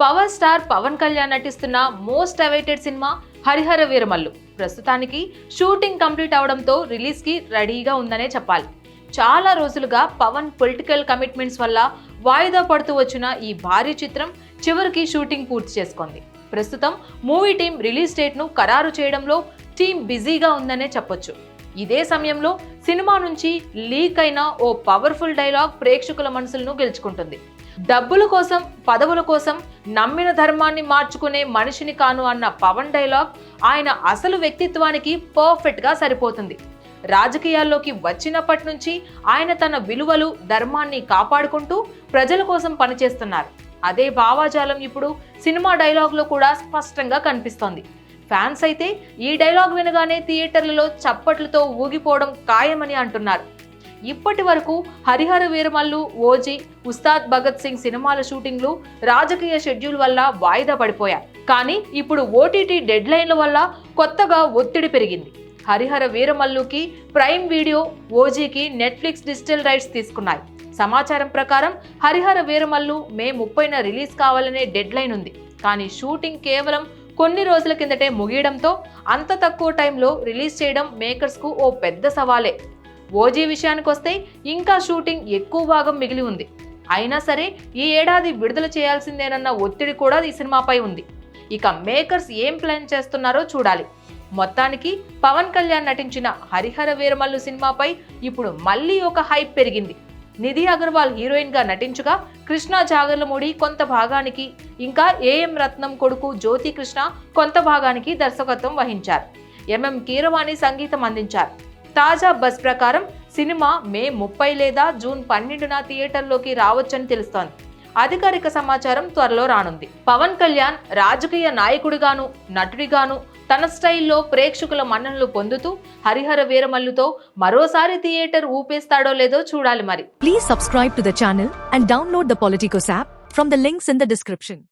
Power star Pawan Kalyan నటిస్తున్న most awaited cinema Harihara Veeramallu. ప్రస్తుతానికి shooting complete అవడంతో రిలీజ్కి రెడీగా ఉందనే చెప్పాలి. చాలా రోజులుగా పవన్ పొలిటికల్ కమిట్మెంట్స్ వల్ల వాయిదా పడుతూ వచ్చిన ఈ భారీ చిత్రం చివరికి షూటింగ్ పూర్తి చేసుకుంది. ప్రస్తుతం మూవీ టీం రిలీజ్ డేట్ను ఖరారు చేయడంలో టీం బిజీగా ఉందనే చెప్పొచ్చు. ఇదే సమయంలో సినిమా నుంచి లీక్ అయిన ఓ పవర్ఫుల్ డైలాగ్ ప్రేక్షకుల మనసులను గెలుచుకుంటుంది. డబ్బుల కోసం పదవుల కోసం నమ్మిన ధర్మాన్ని మార్చుకునే మనిషిని కాను అన్న పవన్ డైలాగ్ ఆయన అసలు వ్యక్తిత్వానికి పర్ఫెక్ట్గా సరిపోతుంది. రాజకీయాల్లోకి వచ్చినప్పటి నుంచి ఆయన తన విలువలు ధర్మాన్ని కాపాడుకుంటూ ప్రజల కోసం పనిచేస్తున్నారు. అదే భావాజాలం ఇప్పుడు సినిమా డైలాగ్లో కూడా స్పష్టంగా కనిపిస్తోంది. ఫ్యాన్స్ అయితే ఈ డైలాగ్ వినగానే థియేటర్లలో చప్పట్లతో ఊగిపోవడం ఖాయమని అంటున్నారు. ఇప్పటి వరకు హరిహర వీరమల్లు ఓజీ ఉస్తాద్ భగత్ సింగ్ సినిమాల షూటింగ్లు రాజకీయ షెడ్యూల్ వల్ల వాయిదా పడిపోయాయి. కానీ ఇప్పుడు ఓటీటీ డెడ్ లైన్ల వల్ల కొత్తగా ఒత్తిడి పెరిగింది. హరిహర వీరమల్లుకి ప్రైమ్ వీడియో ఓజీకి నెట్ఫ్లిక్స్ డిజిటల్ రైట్స్ తీసుకున్నాయి. సమాచారం ప్రకారం హరిహర వీరమల్లు మే ముప్పైన రిలీజ్ కావాలనే డెడ్ లైన్ ఉంది. కానీ షూటింగ్ కేవలం కొన్ని రోజుల కిందటే ముగియడంతో అంత తక్కువ టైంలో రిలీజ్ చేయడం మేకర్స్కు ఓ పెద్ద సవాలే. ఓజీ విషయానికి వస్తే ఇంకా షూటింగ్ ఎక్కువ భాగం మిగిలి ఉంది. అయినా సరే ఈ ఏడాది విడుదల చేయాల్సిందేనన్న ఒత్తిడి కూడా ఈ సినిమాపై ఉంది. ఇక మేకర్స్ ఏం ప్లాన్ చేస్తున్నారో చూడాలి. మొత్తానికి పవన్ కళ్యాణ్ నటించిన హరిహర వీరమల్లు సినిమాపై ఇప్పుడు మళ్ళీ ఒక హైప్ పెరిగింది. నిధి అగర్వాల్ హీరోయిన్గా నటించగా కృష్ణ జాగర్లమూడి కొంత భాగానికి ఇంకా ఏఎం రత్నం కొడుకు జ్యోతి కృష్ణ కొంత భాగానికి దర్శకత్వం వహించారు. ఎంఎం కీరవాణి సంగీతం అందించారు. తాజా బస్ ప్రకారం సినిమా మే ముప్పై లేదా జూన్ పన్నెండున థియేటర్లోకి రావచ్చని తెలుస్తోంది. అధికారిక సమాచారం త్వరలో రానుంది. పవన్ కళ్యాణ్ రాజకీయ నాయకుడిగాను నటుడిగాను తన స్టైల్లో ప్రేక్షకుల మన్ననలు పొందుతూ హరిహర వీరమల్లుతో మరోసారి థియేటర్ ఊపేస్తాడో లేదో చూడాలి మరి. Please subscribe to the channel and download the Politicos app from the links in the description